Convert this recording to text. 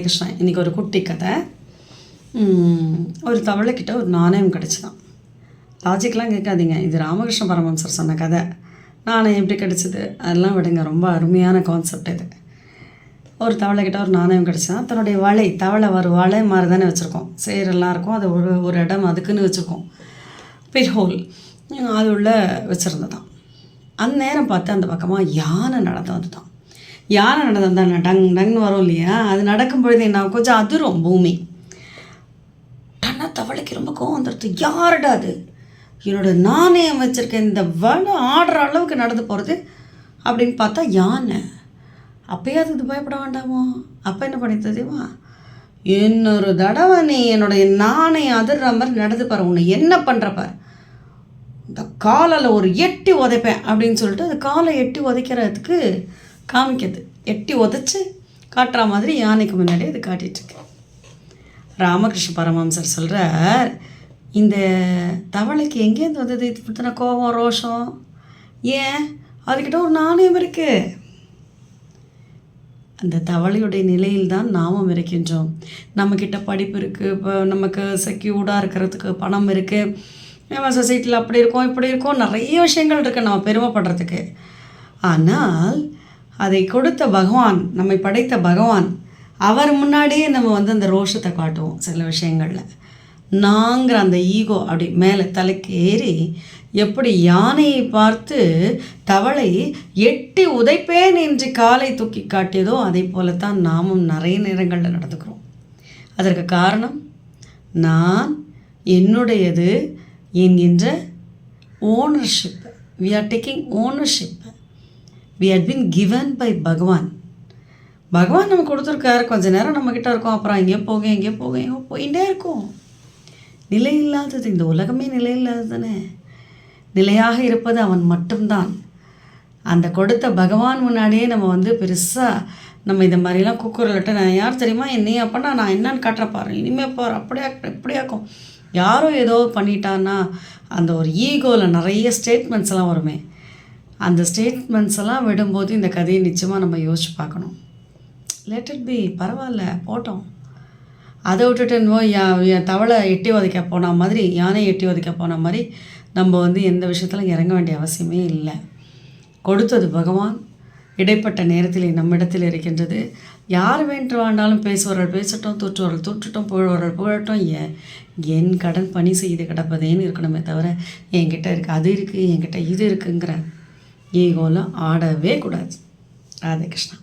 கிருஷ்ணன் இன்றைக்கி ஒரு குட்டி கதை. ஒரு தவளைக்கிட்ட ஒரு நாணயம் கிடச்சிதான். லாஜிக்கெலாம் கேட்காதீங்க. இது ராமகிருஷ்ண பரமஹம்சர் சொன்ன கதை. நாணயம் எப்படி கிடச்சிது? அதெல்லாம் விடுங்க. ரொம்ப அருமையான கான்செப்ட் இது. ஒரு தவளைக்கிட்ட ஒரு நாணயம் கிடச்சிதான் தன்னுடைய வலை தவளை ஒரு வலை மாதிரி தானே வச்சுருக்கோம். சேரெல்லாம் இருக்கும். அது ஒரு ஒரு இடம் அதுக்குன்னு வச்சுருக்கோம். பிட் ஹோல் அது உள்ள வச்சுருந்ததான். அந்நேரம் பார்த்து அந்த பக்கமாக யானை நடந்து வந்துட்டான் யானை நடந்தது? தான் டங் டங்னு வரும் இல்லையா? அது நடக்கும் பொழுது என்ன கொஞ்சம் அதிரும் பூமி. டன்னா தவளைக்கு ரொம்ப கோவம் வந்துடுது. யாருடா அது? என்னோட நாணயம் வச்சுருக்கேன் இந்த வலை ஆடுற அளவுக்கு நடந்து போகிறது அப்படின்னு பார்த்தா யானை. அப்பயாவது இது பயப்பட வேண்டாமோ? அப்போ என்ன பண்ணி தெரியுமா? இன்னொரு தடவை நீ என்னுடைய நாணயம் அதிர்ற மாதிரி நடந்து பாரு. உன்னை என்ன பண்ணுறப்ப இந்த காலில் ஒரு எட்டி உதைப்பேன் அப்படின்னு சொல்லிட்டு அந்த காலை எட்டி உதைக்கிறதுக்கு காமிக்குது. எட்டி உதச்சி காட்டுற மாதிரி யானைக்கு முன்னாடி அது காட்டிகிட்ருக்கு ராமகிருஷ்ண பரமஹம்சர் சொல்கிறார் இந்த தவளைக்கு எங்கேருந்து வந்தது? இது பற்றின கோபம் ரோஷம்? ஏன்? அதுக்கிட்ட ஒரு நாணயம் இருக்குது அந்த தவளையுடைய நிலையில் தான் நாமும் இருக்கின்றோம். நம்மக்கிட்ட படிப்பு இருக்குது இப்போ நமக்கு செக்யூர்டாக இருக்கிறதுக்கு பணம் இருக்குது நம்ம சொசைட்டியில் அப்படி இருக்கோம் இப்படி இருக்கோம். நிறைய விஷயங்கள் இருக்குது நம்ம பெருமைப்படுறதுக்கு. ஆனால் அதை கொடுத்த பகவான் நம்மை படைத்த பகவான் அவர் முன்னாடியே நம்ம வந்து அந்த ரோஷத்தை காட்டுவோம் சில விஷயங்களில். நாங்கிற அந்த ஈகோ அப்படி மேலே தலைக்கு ஏறி எப்படி யானையை பார்த்து தவளை எட்டி உதைப்பேன் என்று காலை தூக்கி காட்டியதோ அதே போலத்தான் நாமும் நிறைய நேரங்களில் நடந்துக்கிறோம். அதற்கு காரணம் நான் என்னுடையது என்கின்ற ownership we are taking ownership we had been given by Bhagavan Bhagavan நம்ம கொடுத்துருக்காரு. கொஞ்ச நேரம் நம்மக்கிட்ட இருக்கோம். அப்புறம் எங்கேயோ போக எங்கேயோ போக எங்கேயோ போயிட்டே இருக்கும். நிலை இல்லாதது. இந்த உலகமே நிலை இல்லாதது தானே? நிலையாக இருப்பது அவன் மட்டும்தான். அந்த கொடுத்த பகவான் முன்னாடியே நம்ம வந்து பெருசாக நம்ம இந்த மாதிரிலாம் குக்குரலிட்டு நான் யார் தெரியுமா? என்னையே அப்போனா நான் என்னன்னு காட்டுறேன் பாரு. இனிமேல் பாரு. அப்படியா எப்படியாக்கும் யாரோ ஏதோ பண்ணிட்டான்னா அந்த ஒரு ஈகோவில் நிறைய ஸ்டேட்மெண்ட்ஸ் எல்லாம் வருமே. அந்த ஸ்டேட்மெண்ட்ஸ் எல்லாம் விடும்போது இந்த கதையை நிச்சயமாக நம்ம யோசிச்சு பார்க்கணும். லெட் இட் பி பரவாயில்ல போட்டோம். அதை விட்டுட்டு என்னவோ யா- தவளை எட்டி உதைக்க போன மாதிரி யானை எட்டி உதைக்க போன மாதிரி நம்ம வந்து எந்த விஷயத்தில் இறங்க வேண்டிய அவசியமே இல்லை. கொடுத்தது பகவான். இடைப்பட்ட நேரத்தில் நம்மிடத்தில் இருக்கின்றது. யார் வேண்டு வேண்டாலும் பேசுவார்கள். பேசட்டும் தூற்றுவர்கள். தூற்றட்டும் புகழ்வர்கள். புகழட்டும். ஏ என் கடன் பணி செய்து கிடப்பதேன்னு இருக்கணுமே தவிர என்கிட்ட இருக்குது அது இருக்குது என்கிட்ட இது இருக்குங்கிற ஈகோவில் ஆடவே கூடாது. ராதே கிருஷ்ணா.